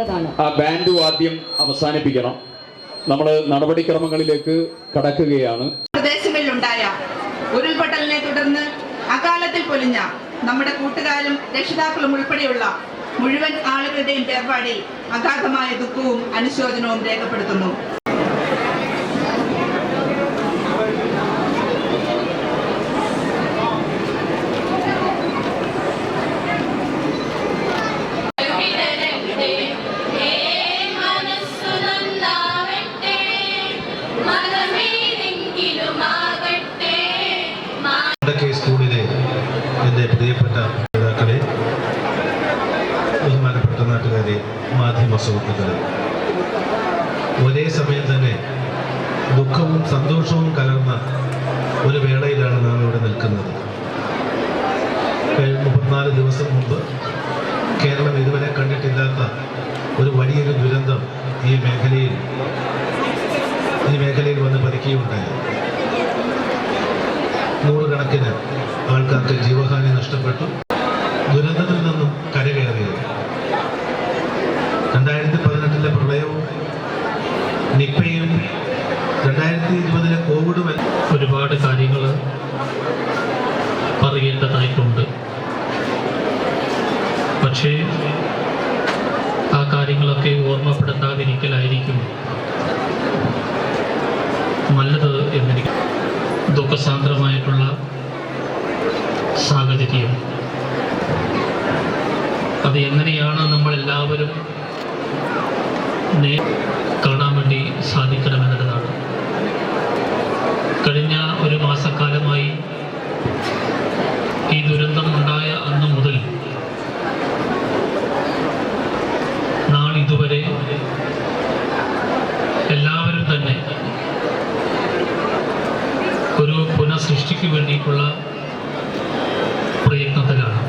അവസാനിപ്പിക്കേണ്ടതാണ് ആ ബാൻഡ് വാദ്യം അവസാനിപ്പിക്കണം. നമ്മൾ നടപടിക്രമങ്ങളിലേക്ക് കടക്കുകയാണ്. പ്രദേശങ്ങളിലുണ്ടായ ഉരുൾപൊട്ടലിനെ തുടർന്ന് അകാലത്തിൽ പൊലിഞ്ഞ നമ്മുടെ കൂട്ടുകാരും രക്ഷിതാക്കളും ഉൾപ്പെടെയുള്ള മുഴുവൻ ആളുകളുടെയും പേർപാടിൽ അഗാധമായ ദുഃഖവും അനുശോചനവും രേഖപ്പെടുത്തുന്നു. കണ്ടിട്ടില്ലാത്ത ഒരു വലിയൊരു ദുരന്തം ഈ മേഖലയിൽ ഈ മേഖലയിൽ വന്ന് പതിക്കുകയുണ്ടായി. നൂറുകണക്കിന് ആൾക്കാർക്ക് ജീവഹാനി നഷ്ടപ്പെട്ടു. ദുരന്തത്തിൽ നിന്നും കരകയറിയത് ദുഃഖസാന്ദ്രമായിട്ടുള്ള സാഹചര്യം. അത് എങ്ങനെയാണ് നമ്മൾ എല്ലാവരും കാണാൻ വേണ്ടി സാധിക്കണമെന്നുള്ളതാണ്. കഴിഞ്ഞ ഒരു മാസക്കാലമായി ഈ ദുരന്തം ഉണ്ടായ അന്ന് മുതൽ നാളിതുവരെ എല്ലാവരും തന്നെ ഒരു പുനഃസൃഷ്ടിക്ക് വേണ്ടിയിട്ടുള്ള പ്രയത്നത്തിലാണ്.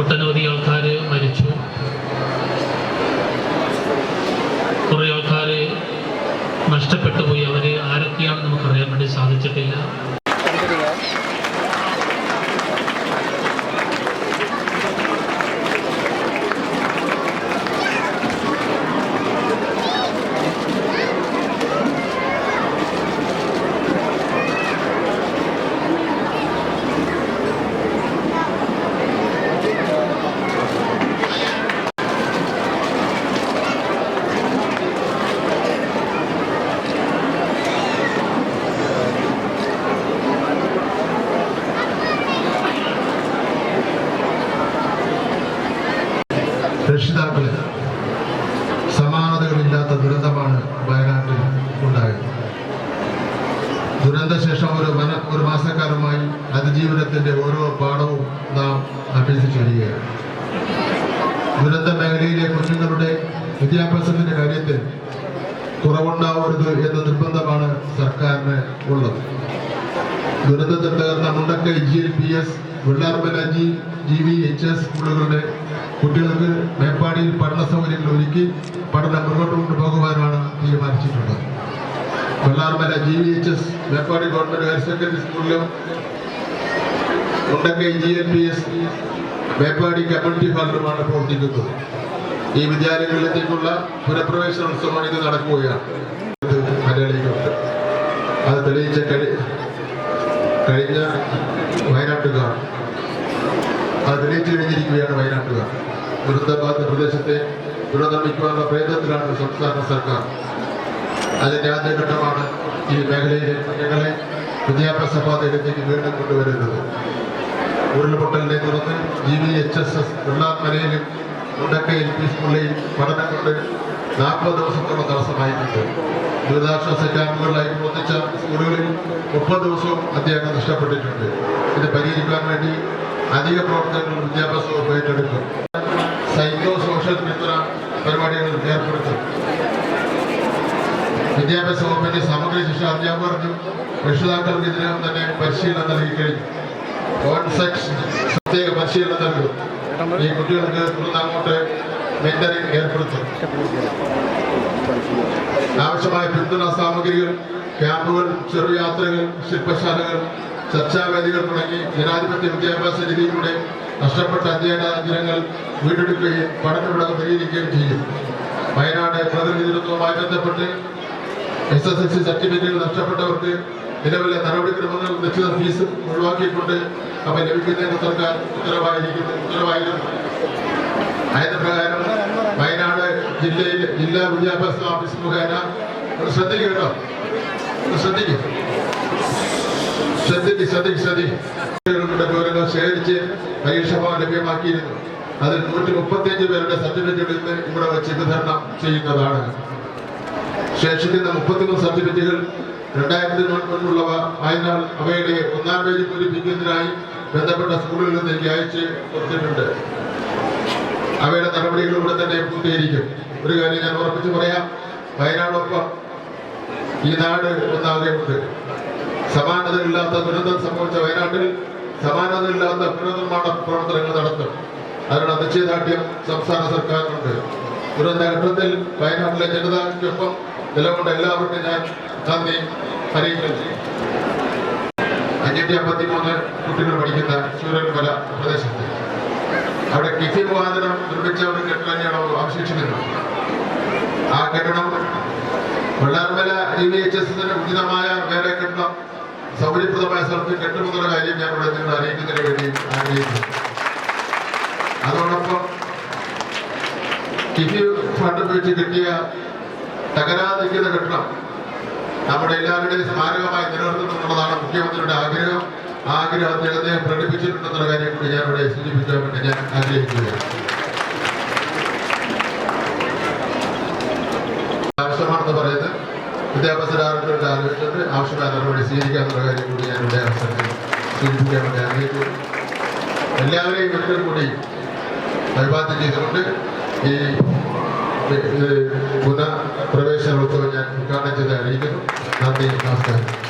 ഒട്ടനവധി ആൾക്കാർ മരിച്ചു. കുറേ ആൾക്കാർ നഷ്ടപ്പെട്ടു പോയി. അവർ ആരൊക്കെയാണെന്ന് നമുക്കറിയാൻ വേണ്ടി സാധിച്ചിട്ടില്ല രക്ഷിതാക്കളെ സമാനതകളില്ലാത്ത ദുരന്തമാണ് വയനാട്ടിൽ ഉണ്ടായത് ദുരന്തശേഷം ഒരു മന ഒരു മാസക്കാലമായി അതിജീവനത്തിന്റെ ഓരോ പാഠവും നാം അഭ്യസിച്ചു വരികയാണ് ദുരന്ത മേഖലയിലെ കുഞ്ഞുങ്ങളുടെ വിദ്യാഭ്യാസത്തിന്റെ കാര്യത്തിൽ കുറവുണ്ടാവരുത് എന്ന നിർബന്ധമാണ് സർക്കാരിന് ഉള്ളത്. ദുരന്തത്തിൽ തകർന്ന Mundakkai G L P S Vellarmala G G V H S സ്കൂളുകളുടെ കുട്ടികൾക്ക് മേപ്പാടിയിൽ പഠന സൗകര്യങ്ങൾ ഒരുക്കി പഠനം മുന്നോട്ട് കൊണ്ടുപോകുവാനാണ് തീരുമാനിച്ചിട്ടുള്ളത്. Vellarmala G V H S Meppadi government higher secondary സ്കൂളിലും Mundakkai G L P S Meppadi community ഹാളിലുമാണ് പ്രവർത്തിക്കുന്നത്. ഈ വിദ്യാലയങ്ങളിലേക്കുള്ള പുനഃപ്രവേശന ഉത്സവമാണ് ഇത് നടക്കുകയാണ്. മലയാളികളുണ്ട് അത് തെളിയിച്ച കഴി കഴിഞ്ഞ വയനാട്ടുകാർ. അത് തെളിയിച്ചു കഴിഞ്ഞിരിക്കുകയാണ് വയനാട്ടുകാർ. ദുരന്തബാധിത പ്രദേശത്തെ പുനർനിർമ്മിക്കുവാനുള്ള പ്രയത്നത്തിലാണ് സംസ്ഥാന സർക്കാർ. അതിന്റെ ആദ്യഘട്ടമാണ് ഈ മേഖലയിലെ ഞങ്ങളെ വിദ്യാഭ്യാസ പാതയിലേക്ക് വീണ്ടും കൊണ്ടുവരുന്നത്. ഉരുൾപൊട്ടലിനെ തുടർന്ന് G V H S S വെള്ളാമലയിലും മുണ്ടക്ക L P സ്കൂളിൽ പഠനം കൊണ്ട് നാൽപ്പത് ദിവസത്തോളം തടസ്സമായിട്ടുണ്ട്. ദുരിതാശ്വാസ ക്യാമ്പുകളിലായി പ്രവർത്തിച്ച സ്കൂളുകളിൽ മുപ്പത് ദിവസവും അധ്യാപനം നഷ്ടപ്പെട്ടിട്ടുണ്ട്. ഇത് പരിഹരിക്കാൻ വേണ്ടി അധിക പ്രവർത്തനങ്ങൾ വിദ്യാഭ്യാസ വകുപ്പ് ഏറ്റെടുക്കും. സൈക്കോ സോഷ്യൽ മിത്ര പരിപാടികൾ ഏർപ്പെടുത്തും. വിദ്യാഭ്യാസ വകുപ്പിന്റെ സമഗ്ര ശിക്ഷ അധ്യാപകർക്കും രക്ഷിതാക്കൾക്കും ഇതിനകം തന്നെ പരിശീലനം നൽകി കഴിഞ്ഞു. പ്രത്യേക പരിശീലനം നൽകും. ഈ കുട്ടികൾക്ക് അങ്ങോട്ട് മെന്ററിംഗ് ഏർപ്പെടുത്തും. ആവശ്യമായ പിന്തുണ സാമഗ്രികൾ ക്യാമ്പുകൾ ചെറുയാത്രകൾ ശില്പശാലകൾ ചർച്ചാവേദികൾ തുടങ്ങി ജനാധിപത്യ വിദ്യാഭ്യാസ രീതിയിലൂടെ നഷ്ടപ്പെട്ട അധ്യയന ദിനങ്ങൾ വീണ്ടെടുക്കുകയും പഠനവിടവ് പരിഹരിക്കുകയും ചെയ്യും. വയനാട് പ്രതിനിധിത്വവുമായി ബന്ധപ്പെട്ട് എസ് എസ് എൽ സി സർട്ടിഫിക്കറ്റുകൾ നഷ്ടപ്പെട്ടവർക്ക് നിലവിലെ നടപടിക്രമങ്ങൾ നിശ്ചിത ഫീസ് ഒഴിവാക്കിയിട്ടുണ്ട്. അപ്പൊ ലഭിക്കുന്നതിന് സർക്കാർ ഉത്തരവായിരിക്കുന്നു ഉത്തരവായിരുന്നു. അതിന്റെ പ്രകാരം വയനാട് ജില്ലയിൽ ജില്ലാ വിദ്യാഭ്യാസ ഓഫീസ് മുഖേന ശ്രദ്ധിക്കും കേട്ടോ. ശ്രദ്ധിക്കും. ശ്രദ്ധിക്ക് ശ്രദ്ധിക്ക് ശ്രദ്ധിക്കും. വിവരങ്ങൾ ശേഖരിച്ച് പരീക്ഷ ഫോം ലഭ്യമാക്കിയിരുന്നു. അതിൽ നൂറ്റി മുപ്പത്തിയഞ്ച് പേരുടെ സർട്ടിഫിക്കറ്റ് ഇന്ന് ഇവിടെ വെച്ച് വിതരണം ചെയ്യുന്നതാണ്. ശേഷിക്കുന്ന മുപ്പത്തിമൂന്ന് സർട്ടിഫിക്കറ്റുകൾ രണ്ടായിരത്തി മുൻപുള്ളവ ആയതിനാൽ അവയുടെ ഒന്നാം പേജ് പൂരിപ്പിക്കുന്നതിനായി ബന്ധപ്പെട്ട സ്കൂളുകളിൽ നിന്ന് എനിക്ക് അയച്ച് കൊടുത്തിട്ടുണ്ട്. അവയുടെ നടപടികൾ ഇവിടെ തന്നെ പൂർത്തീകരിക്കും. ഒരു കാര്യം ഞാൻ ഉറപ്പിച്ച് പറയാം വയനാടൊപ്പം ഈ നാട് ഒന്നാകെയുണ്ട്. സമാനതയില്ലാത്ത ദുരന്തം സംഭവിച്ച വയനാട്ടിൽ സമാനതയില്ലാത്ത പുനർനിർമ്മാണ പ്രവർത്തനങ്ങൾ നടത്തും. അതിനുള്ള നിശ്ചയദാർഢ്യം സംസ്ഥാന സർക്കാരിനുണ്ട്. ദുരന്ത ഘട്ടത്തിൽ വയനാട്ടിലെ ജനതയ്ക്കൊപ്പം നിലകൊണ്ട എല്ലാവർക്കും ഞാൻ നന്ദി അറിയിക്കുന്നു. അഞ്ഞൂറ്റി അമ്പത്തി മൂന്ന് കുട്ടികൾ പഠിക്കുന്ന സൂര്യൻമല പ്രദേശത്ത്. അവിടെ കിഫി മുഖാന്തരം നിർമ്മിച്ച ഒരു കെട്ടിടം തന്നെയാണ് അവശേഷിക്കുന്നത് ആ കെട്ടിടം Vellarmala E V H S ഉചിതമായ വേറെ കെട്ടിടം സൗകര്യപ്രദമായ സ്ഥലത്ത് കെട്ടുമെന്നുള്ള കാര്യം ഞാൻ ഇവിടെ നിങ്ങൾ അറിയിക്കുന്നതിന് വേണ്ടി ആഗ്രഹിക്കുന്നു. അതോടൊപ്പം കിഫി ഫണ്ട് ഉപയോഗിച്ച് കിട്ടിയ തകരാതിരിക്കുന്ന കെട്ടിടം നമ്മുടെ എല്ലാവരുടെയും സ്മാരകമായി നിലനിർത്തണമെന്നുള്ളതാണ് മുഖ്യമന്ത്രിയുടെ ആഗ്രഹം. ആ ആഗ്രഹത്തെ അദ്ദേഹം പ്രകടിപ്പിച്ചിട്ടുണ്ടെന്നുള്ള കാര്യം കൂടി ഞാൻ ഇവിടെ സൂചിപ്പിക്കാൻ ഞാൻ ആഗ്രഹിക്കുകയാണ്. ആവശ്യമാണെന്ന് പറയുന്നത് വിദ്യാഭ്യാസ ഡയറക്ടറുടെ ആലോചിച്ചിട്ട് ആവശ്യമായ നടപടി സ്വീകരിക്കാനുള്ള കാര്യം കൂടി ഞാൻ ഇവിടെ അവസരത്തിൽ സൂചിപ്പിക്കാൻ വേണ്ടി ആഗ്രഹിക്കുന്നു. എല്ലാവരെയും ഒരിക്കൽ കൂടി അഭിവാദ്യം ചെയ്തുകൊണ്ട് ഈ പുനഃപ്രവേശനോത്സവം ഞാൻ ഉദ്ഘാടനം ചെയ്ത് അറിയിക്കുന്നു. നന്ദി നമസ്കാരം.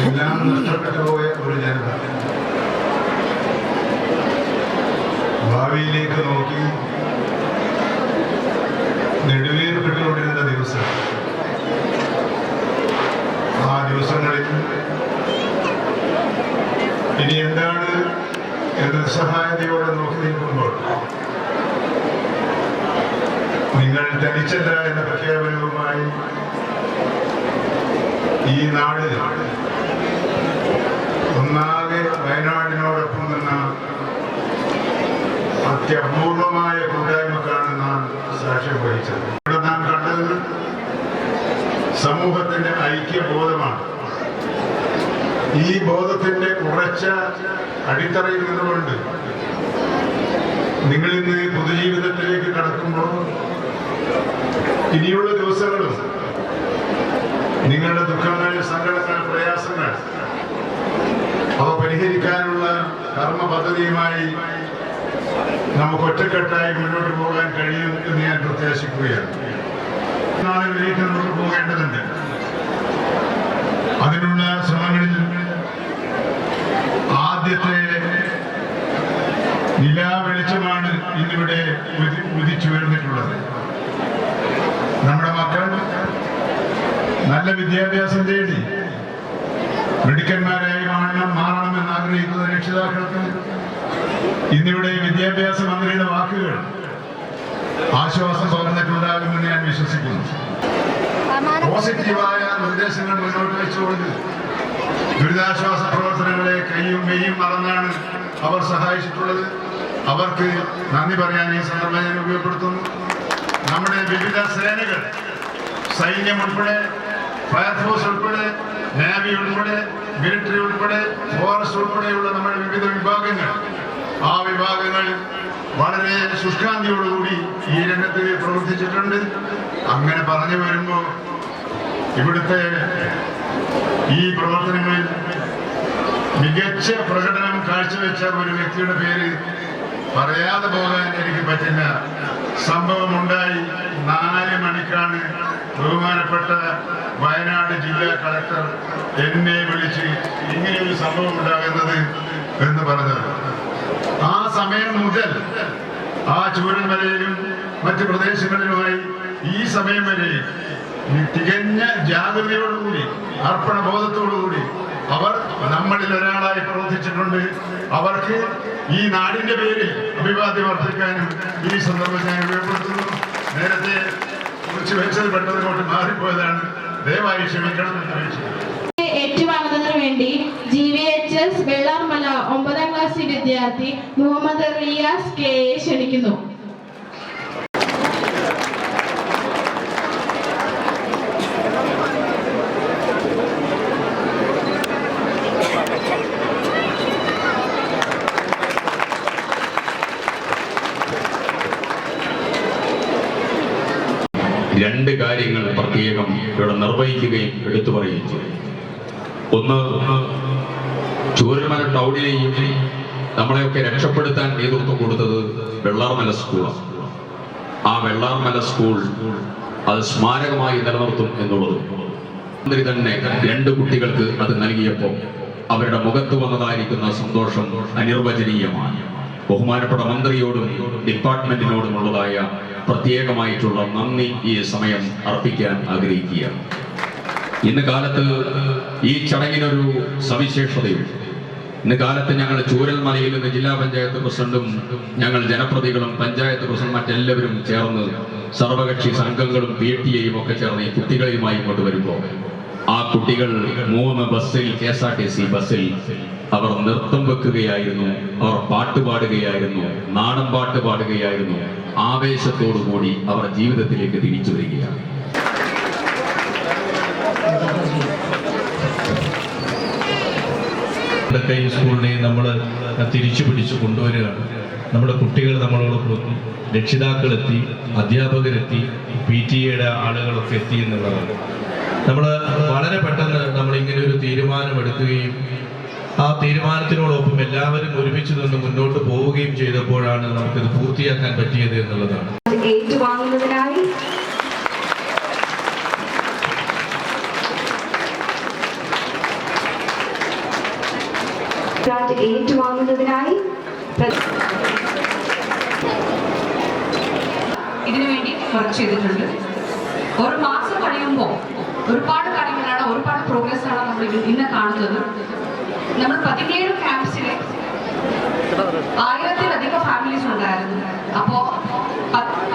എല്ലാം നഷ്ടപ്പെട്ടു പോയ ഒരു ജനത? ഭാവിയിലേക്ക് നോക്കി നെടുവേർപ്പെട്ടുകൊണ്ടിരുന്ന ദിവസം. ആ ദിവസങ്ങളിൽ ഇനി എന്താണ് എന്ന സഹായതയോടെ നോക്കി നിൽക്കുമ്പോൾ നിങ്ങൾ തനിച്ചല്ല എന്ന പ്രഖ്യാപനവുമായി ഈ നാട് ഒന്നാകെ വയനാടിനോടൊപ്പം നിന്ന അത്യപൂർവമായ കൂട്ടായ്മക്കാണ് നാം സാക്ഷ്യം വഹിച്ചത്. ഇവിടെ നാം കണ്ടത് സമൂഹത്തിന്റെ ഐക്യബോധമാണ്. ഈ ബോധത്തിന്റെ ഉറച്ച അടിത്തറയിൽ നിന്നുകൊണ്ട് നിങ്ങൾ ഇന്ന് പൊതുജീവിതത്തിലേക്ക് കടക്കുമ്പോൾ ഇനിയുള്ള ദുഃഖങ്ങൾ സങ്കടങ്ങൾ പ്രയാസങ്ങൾ. അവ പരിഹരിക്കാനുള്ള കർമ്മ പദ്ധതിയുമായി നമുക്ക് ഒറ്റക്കെട്ടായി മുന്നോട്ട് പോകാൻ കഴിയും എന്ന് ഞാൻ പ്രത്യാശിക്കുകയാണ്. നാളെ നാളുകളിലേക്ക് നമുക്ക് പോകേണ്ടതുണ്ട്. അതിനുള്ള ശ്രമങ്ങളിൽ ആദ്യത്തെ നിലാവെളിച്ചമാണ് ഇന്നിവിടെ ഉദിച്ചു ഉദിച്ചുയർന്നിട്ടുള്ളത് നമ്മുടെ മക്കൾ നല്ല വിദ്യാഭ്യാസം തേടി മിടുക്കന്മാരായി മാറണം മാറണമെന്ന് ആഗ്രഹിക്കുന്ന രക്ഷിതാക്കൾക്ക് ഇന്നിവിടെ വിദ്യാഭ്യാസ മന്ത്രിയുടെ വാക്കുകൾ ആശ്വാസം പകർന്നിട്ടുണ്ടാകുമെന്ന് ഞാൻ വിശ്വസിക്കുന്നു. പോസിറ്റീവായ നിർദ്ദേശങ്ങൾ മുന്നോട്ട് വെച്ചുകൊണ്ട് ദുരിതാശ്വാസ പ്രവർത്തനങ്ങളെ കൈയും മെയ്യും മറന്നാണ് അവർ സഹായിച്ചിട്ടുള്ളത്. അവർക്ക് നന്ദി പറയാൻ ഈ സന്ദർഭം ഞാൻ ഉപയോഗപ്പെടുത്തുന്നു. നമ്മുടെ വിവിധ സേനകൾ സൈന്യം ഉൾപ്പെടെ ഫയർഫോഴ്സ് ഉൾപ്പെടെ നേവി ഉൾപ്പെടെ മിലിറ്ററി ഉൾപ്പെടെ ഫോറസ്റ്റ് ഉൾപ്പെടെയുള്ള നമ്മുടെ വിവിധ വിഭാഗങ്ങൾ ആ വിഭാഗങ്ങൾ വളരെ ശുഷ്കാന്തിയോടുകൂടി ഈ രംഗത്ത് പ്രവർത്തിച്ചിട്ടുണ്ട്. അങ്ങനെ പറഞ്ഞു വരുമ്പോൾ ഇവിടുത്തെ ഈ പ്രവർത്തനങ്ങളിൽ മികച്ച പ്രകടനം കാഴ്ചവെച്ച ഒരു വ്യക്തിയുടെ പേര് പറയാതെ പോകാൻ എനിക്ക് പറ്റില്ല. സംഭവമുണ്ടായി നാല് മണിക്കാണ് ബഹുമാനപ്പെട്ട വയനാട് ജില്ലാ കളക്ടർ എന്നെ വിളിച്ച് ഇങ്ങനെ ഒരു സംഭവം ഉണ്ടാകുന്നത് എന്ന് പറഞ്ഞത്. ആ സമയം മുതൽ ആ ചൂരന്മലയിലും മറ്റ് പ്രദേശങ്ങളിലുമായി ഈ സമയം വരെ തികഞ്ഞ ജാഗ്രതയോടുകൂടി അർപ്പണബോധത്തോടുകൂടി അവർ നമ്മളിൽ ഒരാളായി പ്രവർത്തിച്ചിട്ടുണ്ട്. അവർക്ക് ഈ നാടിന്റെ പേരിൽ അഭിവാദ്യം വർദ്ധിക്കാനും ഈ സന്ദർഭം ഞാൻ ഉപയോഗപ്പെടുത്തുന്നു. നേരത്തെ കുറിച്ച് വെച്ചത് പെട്ടതിലോട്ട് മാറിപ്പോയതാണ്. ദയവായി ക്ഷമിക്കണം എന്ന് അപേക്ഷിക്കുന്നു. ഏറ്റുവാങ്ങുന്നതിന് വേണ്ടി G V H S Vellarmala ഒമ്പതാം ക്ലാസ് വിദ്യാർത്ഥി മുഹമ്മദ് റിയാസ് കെ ക്ഷണിക്കുന്നു. രണ്ട് കാര്യങ്ങൾ പ്രത്യേകം ഇവിടെ നിർവഹിക്കുകയും എടുത്തു പറയുകയും ചെയ്തു. ഒന്ന് ചൂരൽമല ടൗണിനെയും നമ്മളെയൊക്കെ രക്ഷപ്പെടുത്താൻ നേതൃത്വം കൊടുത്തത് വെള്ളാർമല സ്കൂളാണ് ആ വെള്ളാർമല സ്കൂൾ അത് സ്മാരകമായി നിലനിർത്തും എന്നുള്ളത്. മന്ത്രി തന്നെ രണ്ട് കുട്ടികൾക്ക് അത് നൽകിയപ്പോൾ അവരുടെ മുഖത്ത് വന്നതായിരിക്കുന്ന സന്തോഷം അനിർവചനീയമാണ്. ബഹുമാനപ്പെട്ട മന്ത്രിയോടും ഡിപ്പാർട്ട്മെന്റിനോടുമുള്ളതായ പ്രത്യേകമായിട്ടുള്ള നന്ദി ഈ സമയം അർപ്പിക്കാൻ ആഗ്രഹിക്കുകയാണ്. ഇന്ന് കാലത്ത് ഈ ചടങ്ങിനൊരു സവിശേഷതയുണ്ട്. ഇന്ന് കാലത്ത് ഞങ്ങൾ ചൂരൽമലയിൽ നിന്ന് ജില്ലാ പഞ്ചായത്ത് പ്രസിഡന്റും ഞങ്ങൾ ജനപ്രതികളും പഞ്ചായത്ത് പ്രസിഡന്റ് മറ്റെല്ലാവരും ചേർന്ന് സർവകക്ഷി സംഘങ്ങളും പി ടി എയും ഒക്കെ ചേർന്ന് ഈ കുട്ടികളെയുമായി ഇങ്ങോട്ട് വരുമ്പോൾ ആ കുട്ടികൾ മൂന്ന് ബസ്സിൽ K S R T C ബസ്സിൽ അവർ നൃത്തം വെക്കുകയായിരുന്നു അവർ പാട്ടുപാടുകയായിരുന്നു നാടൻ പാട്ട് പാടുകയായിരുന്നു ആവേശത്തോടു കൂടി അവർ ജീവിതത്തിലേക്ക് തിരിച്ചു വരികയാണ്. ഇതൊക്കെ ഈ സ്കൂളിനെ നമ്മൾ തിരിച്ചു പിടിച്ച് കൊണ്ടുവരികയാണ്. നമ്മുടെ കുട്ടികൾ നമ്മളോട് കൂടി രക്ഷിതാക്കളെത്തി അധ്യാപകരെത്തി പി ടി എയുടെ ആളുകളൊക്കെ എത്തി എന്നുള്ളതാണ്. നമ്മൾ വളരെ പെട്ടെന്ന് നമ്മൾ ഇങ്ങനെ ഒരു തീരുമാനമെടുക്കുകയും ആ തീരുമാനത്തിനോടൊപ്പം എല്ലാവരും ഒരുമിച്ച് നിന്ന് മുന്നോട്ട് പോവുകയും ചെയ്തപ്പോഴാണ് നമുക്കിത് പൂർത്തിയാക്കാൻ പറ്റിയത് എന്നുള്ളതാണ്. ഏറ്റുവാങ്ങുന്നതിനായി രാജ് ഏറ്റുവാങ്ങുന്നതിനായി പ്ര- ഇതിനു വേണ്ടി വർക്ക് ചെയ്തിട്ടുണ്ട്. ഒരു മാസം കഴിയുമ്പോൾ ഒരുപാട് കാര്യങ്ങളാണ് ഒരുപാട് പ്രോഗ്രസ് ആണ് നമ്മൾ ഇന്ന് കാണുന്നത്. നമ്മൾ പതിനേഴ് ക്യാമ്പ്സിലെ ആയിരത്തിലധികം ഫാമിലീസ് ഉണ്ടായിരുന്നു. അപ്പോ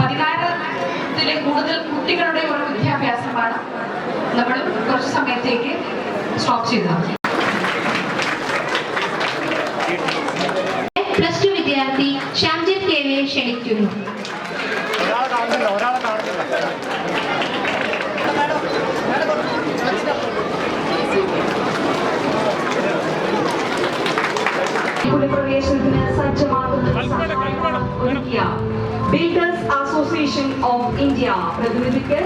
പതിനായിരത്തിലെ കൂടുതൽ കുട്ടികളുടെ ഒരു വിദ്യാഭ്യാസമാണ് നമ്മൾ കുറച്ച് സമയത്തേക്ക് സ്റ്റോപ്പ് ചെയ്തത്. പ്ലസ് ടു വിദ്യാർത്ഥി ഷാംജിത് കെ ക്ഷണിക്കുന്നു. പുനഃപ്രവേശനത്തിന് സജ്ജമാകുന്ന ബിൽഡേഴ്സ് അസോസിയേഷൻ ഓഫ് ഇന്ത്യ പ്രതിനിധിക്ക്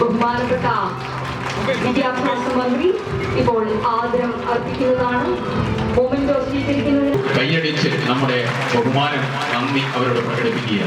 ബഹുമാനപ്പെട്ട വിദ്യാഭ്യാസ മന്ത്രി ഇപ്പോൾ ആദരം അർപ്പിക്കുന്നതാണ്. മൊമെന്റോ കൈയടിച്ച് നമ്മുടെ ബഹുമാനം നന്ദി അവരോട് പ്രകടിപ്പിക്കുക.